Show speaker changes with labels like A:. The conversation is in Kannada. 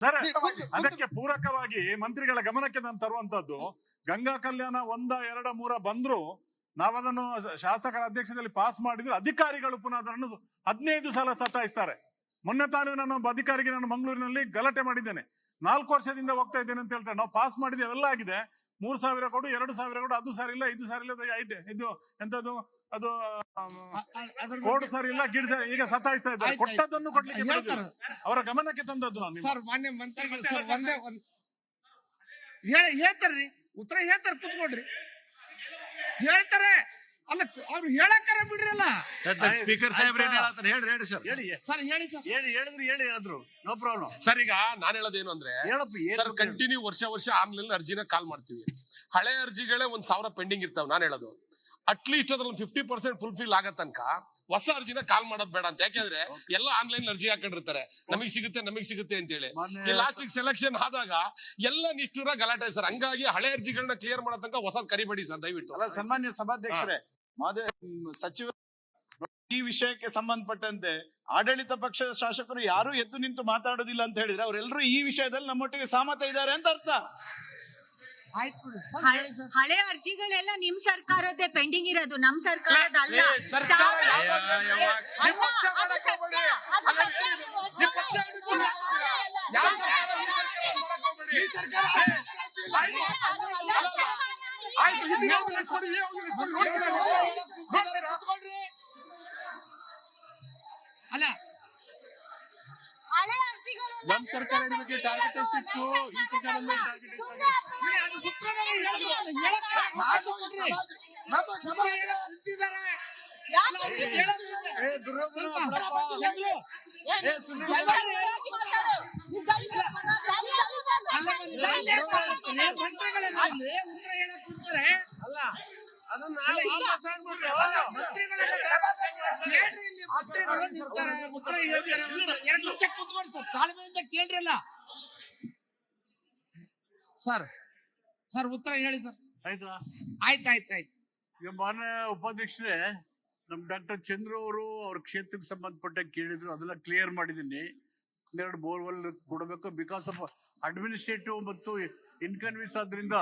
A: ಸರ್ ಅದಕ್ಕೆ ಪೂರಕವಾಗಿ ಮಂತ್ರಿಗಳ ಗಮನಕ್ಕೆ ನಾನು ತರುವಂತದ್ದು ಗಂಗಾ ಕಲ್ಯಾಣ ಒಂದ ಎರಡ ಮೂರ ಬಂದ್ರು ನಾವದನ್ನು ಶಾಸಕರ ಅಧ್ಯಕ್ಷದಲ್ಲಿ ಪಾಸ್ ಮಾಡಿದ್ರೆ ಅಧಿಕಾರಿಗಳು ಪುನಃ ಅದನ್ನು ಹದಿನೈದು ಸಲ ಸತಾಯಿಸ್ತಾರೆ. ಮೊನ್ನೆ ತಾನು ನಾನು ಒಬ್ಬ ಅಧಿಕಾರಿಗೆ ನಾನು ಮಂಗಳೂರಿನಲ್ಲಿ ಗಲಾಟೆ ಮಾಡಿದ್ದೇನೆ. ನಾಲ್ಕು ವರ್ಷದಿಂದ ಹೋಗ್ತಾ ಇದ್ದೇನೆ ಅಂತ ಹೇಳ್ತಾರೆ. ನಾವು ಪಾಸ್ ಮಾಡಿದ್ದೇವೆ ಎಲ್ಲ ಆಗಿದೆ. ಮೂರ್ ಸಾವಿರ ಕೊಡು ಎರಡು ಸಾವಿರ ಕೊಡು ಅದು ಸರಿ ಇಲ್ಲ ಇದು ಸರಿ ಇಲ್ಲ ಐಟ್ ಇದು ಎಂತದ್ದು ಅದು ಕೋಡ್ ಸರಿ ಇಲ್ಲ ಗಿಡ ಸರಿ ಈಗ ಸತಾಯಿಸ್ತಾ ಇದ್ದಾರೆ.
B: ಆಯ್ತು,
A: ಕೊಟ್ಟದ್ದನ್ನು ಕೊಡ್ಲಿಕ್ಕೆ
B: ಹೇಳ್ತಾರೆ.
A: ಅವರ ಗಮನಕ್ಕೆ ತಂದದ್ದು ನಾನು
B: ಸರ್ ಮಾನ್ಯ ಮಂತ್ರಿಗಳು ಸರ್ ಒಂದೇ ಒಂದ್ ಹೇಳಿ ಹೇಳ್ತಾರ್ರಿ ಉತ್ತರ ಹೇಳ್ತಾರೆ ಕುತ್ಕೊಳ್ರಿ. ಹೇಳ್ತಾರೆ ಅಲ್ಲ ಅವ್ರು ಹೇಳಕ್ಕಾರ ಬಿಡ್ರಲ್ಲ.
C: ಸ್ಪೀಕರ್ ಸಾಹೇಬ್ರ ಏನ್ ಹೇಳತ್ತಾರ? ಹೇಳ್ರಿ ಹೇಳ್ರಿ ಸರ್.
D: ಹೇಳಿ
B: ಸರ್ ಹೇಳಿ ಸರ್.
D: ಹೇಳಿ ಹೇಳಿದ್ರು ಹೇಳಿ ಹೇಳಿದ್ರು. ನೋ ಪ್ರಾಬ್ಲಮ್
E: ಸರ್ ಈಗ ನಾನ್ ಹೇಳೋದೇನು ಅಂದ್ರೆ
D: ಹೇಳಪ್ಪ
E: ಸರ್ ಕಂಟಿನ್ಯೂ ವರ್ಷ ವರ್ಷ ಆನ್ಲೈನ್ ಅರ್ಜಿನ ಕಾಲ್ ಮಾಡ್ತೀವಿ. ಹಳೆ ಅರ್ಜಿಗಳೇ ಒಂದ್ ಸಾವಿರ ಪೆಂಡಿಂಗ್ ಇರ್ತಾವ ನಾನು ಹೇಳೋದು. ಅಟ್ಲೀಸ್ಟ್ ಅದ್ರಲ್ಲಿ ಫಿಫ್ಟಿ ಪರ್ಸೆಂಟ್ ಫುಲ್ಫಿಲ್ ಆಗ ತನಕ ಹೊಸ ಅರ್ಜಿನ ಕಾಲ್ ಮಾಡೋದ್ ಬೇಡ ಅಂತ. ಯಾಕೆಂದ್ರೆ ಎಲ್ಲ ಆನ್ಲೈನ್ ಅರ್ಜಿ ಹಾಕೊಂಡಿರ್ತಾರೆ. ನಮಗ್ ಸಿಗುತ್ತೆ ನಮಗ್ ಸಿಗುತ್ತೆ ಅಂತ ಹೇಳಿ ಲಾಸ್ಟ್ ಸೆಲೆಕ್ಷನ್ ಆದಾಗ ಎಲ್ಲ ನಿಷ್ಠೂರ ಗಲಾಟೆ ಸರ್. ಹಂಗಾಗಿ ಹಳೆ ಅರ್ಜಿಗಳನ್ನ ಕ್ಲಿಯರ್ ಮಾಡೋ ತನಕ ಹೊಸ ಕರಿಬೇಡಿ ಸರ್ ದಯವಿಟ್ಟು.
F: ಅಲ್ಲ ಸನ್ಮಾನ್ಯ ಸಭಾಧ್ಯಕ್ಷರೇ ಮಾದೇ ಸಚಿವ ಈ ವಿಷಯಕ್ಕೆ ಸಂಬಂಧಪಟ್ಟಂತೆ ಆಡಳಿತ ಪಕ್ಷದ ಶಾಸಕರು ಯಾರು ಎದ್ದು ನಿಂತು ಮಾತಾಡೋದಿಲ್ಲ ಅಂತ ಹೇಳಿದ್ರೆ ಅವರೆಲ್ಲರೂ ಈ ವಿಷಯದಲ್ಲಿ ನಮ್ಮೊಟ್ಟಿಗೆ ಸಹಮತ ಇದ್ದಾರೆ ಅಂತ ಅರ್ಥ.
B: ಆಯ್ತು ಬಿಡಿ
G: ಹಳೆ ಅರ್ಜಿಗಳೆಲ್ಲ ನಿಮ್ ಸರ್ಕಾರದೇ ಪೆಂಡಿಂಗ್ ಇರೋದು ನಮ್ ಸರ್ಕಾರದ ಅಲ್ಲ.
E: ಸರ್ಕಾರ
C: ಪರವಾಗಿ ಬಗ್ಗೆ ಟಾರ್ಗೆಟ್ ಎಷ್ಟಿತ್ತು ಈ
G: ಪರವಾಗಿ
B: ಮಂತ್ರಿಗಳೇ
G: ಮಾತಾಡು.
B: ಮಂತ್ರಿಗಳೆಲ್ಲ ಉತ್ತರ ಹೇಳಕ್ ಕೂತಾರೆ
D: ಅಲ್ಲ ಅದನ್ನ.
B: ಮಂತ್ರಿಗಳೆಲ್ಲ ಇಲ್ಲಿ ನಿಂತಾರೆ ಉತ್ತರ ಹೇಳ್ತಾರೆ ಅಂತ ಎರಡು ನಿಮಿಷ ಕುತ್ಕೊಂಡು ಸರ್ ತಾಳ್ಮೆಯಿಂದ ಕೇಳ್ರಲ್ಲ. ಸರ್ ಸರ್ ಉತ್ತರ ಹೇಳಿ ಸರ್.
D: ಆಯ್ತಾ?
B: ಆಯ್ತು ಆಯ್ತು ಆಯ್ತು.
D: ಈಗ ಮಾನ್ಯ ಉಪಾಧ್ಯಕ್ಷರೇ ನಮ್ ಡಾಕ್ಟರ್ ಚಂದ್ರ ಅವರು ಅವ್ರ ಕ್ಷೇತ್ರಕ್ಕೆ ಸಂಬಂಧಪಟ್ಟ ಕೇಳಿದ್ರು ಅದೆಲ್ಲ ಕ್ಲಿಯರ್ ಮಾಡಿದ್ದೀನಿ. ಒಂದೆರಡು ಬೋರ್ವೆಲ್ ಕೊಡಬೇಕು ಬಿಕಾಸ್ ಆಫ್ ಅಡ್ಮಿನಿಸ್ಟ್ರೇಟಿವ್ ಮತ್ತು ಇನ್ಕನ್ವೀನ್ಸ್ ಆದ್ರಿಂದ